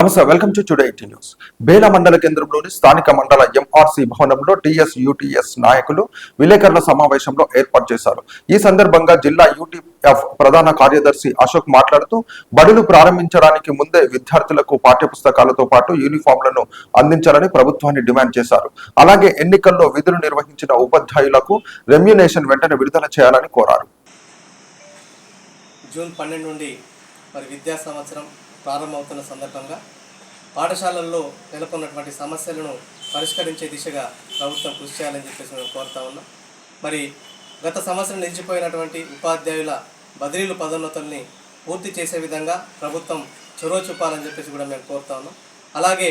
నమస్తే welcome to today eighty news Bela మండల కేంద్రంలోని స్థానిక మండల ఎంఆర్సీ భవనంలో టిఎస్ యూటీఎస్ నాయకులు విలేకరుల సమావేశంలో ఏర్పాటు చేశారు. ఈ సందర్భంగా జిల్లా యూటీఎఫ్ ప్రధాన కార్యదర్శి అశోక్ మాట్లాడుతూ బడులు ప్రారంభించడానికి ముందే విద్యార్థులకు పాఠ్యపుస్తకాలతో పాటు యూనిఫామ్లను అందించాలని ప్రభుత్వాన్ని డిమాండ్ చేశారు. అలాగే ఎన్నికల్లో విధులు నిర్వహించిన ఉపాధ్యాయులకు రెమ్యునేషన్ వెంటనే విడుదల చేయాలని కోరారు. జూన్ పన్నెండు నుండి మరి విద్యా సంవత్సరం ప్రారంభమవుతున్న సందర్భంగా పాఠశాలల్లో నెలకొన్నటువంటి సమస్యలను పరిష్కరించే దిశగా ప్రభుత్వం కృషి చేయాలని చెప్పేసి మేము కోరుతా ఉన్నాం. మరి గత సంవత్సరం నిలిచిపోయినటువంటి ఉపాధ్యాయుల బదిలీలు పదోన్నతుల్ని పూర్తి చేసే విధంగా ప్రభుత్వం చొరవ చూపాలని చెప్పేసి కూడా మేము కోరుతా ఉన్నాం. అలాగే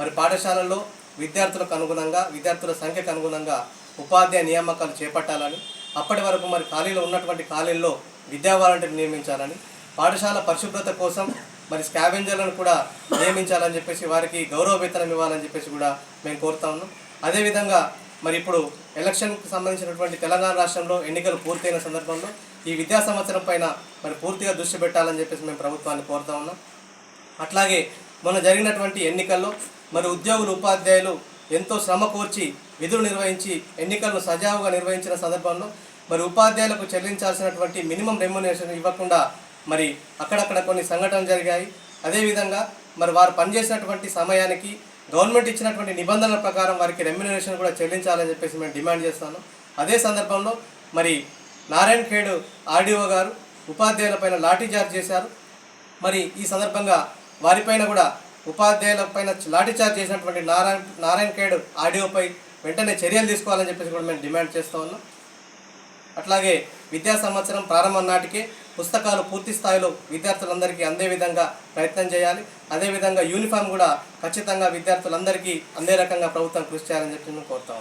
మరి పాఠశాలల్లో విద్యార్థులకు అనుగుణంగా విద్యార్థుల సంఖ్యకు అనుగుణంగా ఉపాధ్యాయ నియామకాలు చేపట్టాలని అప్పటి వరకు మరి ఖాళీలో ఉన్నటువంటి ఖాళీల్లో విద్యా వాలంటీర్ నియమించాలని పాఠశాల పరిశుభ్రత కోసం మరి స్కావెంజర్లను కూడా నియమించాలని చెప్పేసి వారికి గౌరవ వేతనం ఇవ్వాలని చెప్పేసి కూడా మేము కోరుతా ఉన్నాం. అదేవిధంగా మరి ఇప్పుడు ఎలక్షన్కి సంబంధించినటువంటి తెలంగాణ రాష్ట్రంలో ఎన్నికలు పూర్తయిన సందర్భంలో ఈ విద్యా సంవత్సరం పైన మరి పూర్తిగా దృష్టి పెట్టాలని చెప్పేసి మేము ప్రభుత్వాన్ని కోరుతా ఉన్నాం. అట్లాగే మొన్న జరిగినటువంటి ఎన్నికల్లో మరి ఉద్యోగులు ఉపాధ్యాయులు ఎంతో శ్రమ కోర్చి విధులు నిర్వహించి ఎన్నికలను సజావుగా నిర్వహించిన సందర్భంలో మరి ఉపాధ్యాయులకు చెల్లించాల్సినటువంటి మినిమం రెమ్యునేషన్ ఇవ్వకుండా మరి అక్కడక్కడ కొన్ని సంఘటనలు జరిగాయి. అదేవిధంగా మరి వారు పనిచేసినటువంటి సమయానికి గవర్నమెంట్ ఇచ్చినటువంటి నిబంధనల ప్రకారం వారికి రెమ్యునరేషన్ కూడా చెల్లించాలని చెప్పేసి మేము డిమాండ్ చేస్తాను. అదే సందర్భంలో మరి నారాయణ ఖేడ్ ఆర్డీఓ గారు ఉపాధ్యాయులపైన లాఠీచార్జ్ చేశారు. మరి ఈ సందర్భంగా వారిపైన కూడా ఉపాధ్యాయుల పైన లాఠీచార్జ్ చేసినటువంటి నారాయణ నారాయణ ఖేడ్ ఆర్డీఓపై వెంటనే చర్యలు తీసుకోవాలని చెప్పేసి కూడా మేము డిమాండ్ చేస్తూ ఉన్నాం. అట్లాగే విద్యా సంవత్సరం ప్రారంభం నాటికే పుస్తకాలు పూర్తి స్థాయిలో విద్యార్థులందరికీ అందే విధంగా ప్రయత్నం చేయాలి. అదేవిధంగా యూనిఫామ్ కూడా ఖచ్చితంగా విద్యార్థులందరికీ అందే రకంగా ప్రభుత్వం కృషి చేయాలని చెప్పి కోరుతా